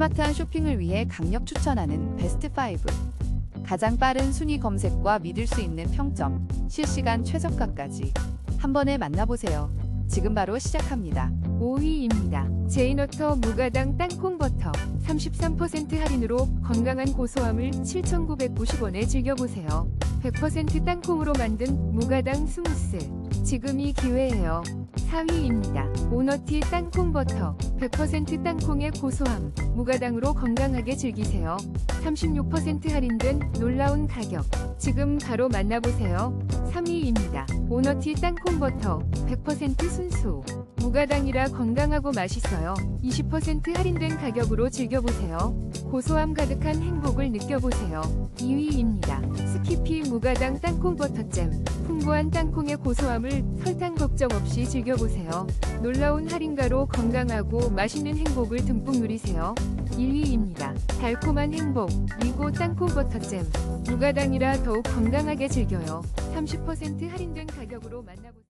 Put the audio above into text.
스마트한 쇼핑을 위해 강력 추천하는 베스트 5. 가장 빠른 순위 검색과 믿을 수 있는 평점, 실시간 최저가까지 한 번에 만나보세요. 지금 바로 시작합니다. 5위입니다. 제이너터 무가당 땅콩버터 33% 할인으로 건강한 고소함을 7,990원에 즐겨보세요. 100% 땅콩으로 만든 무가당 스무스. 지금이 기회예요. 4위입니다. 오너티 땅콩버터 100% 땅콩의 고소함, 무가당으로 건강하게 즐기세요. 36% 할인된 놀라운 가격. 지금 바로 만나보세요. 3위입니다. 오너티 땅콩버터 100% 순수. 무가당이라 건강하고 맛있어요. 20% 할인된 가격으로 즐겨보세요. 고소함 가득한 행복을 느껴보세요. 2위입니다. 스키피 무가당 땅콩버터잼. 풍부한 땅콩의 고소함을 설탕 걱정 없이 즐겨보세요. 놀라운 할인가로 건강하고 맛있는 행복을 듬뿍 누리세요. 1위입니다. 달콤한 행복, 미고 땅콩 버터잼. 무가당이라 더욱 건강하게 즐겨요. 30% 할인된 가격으로 만나보세요.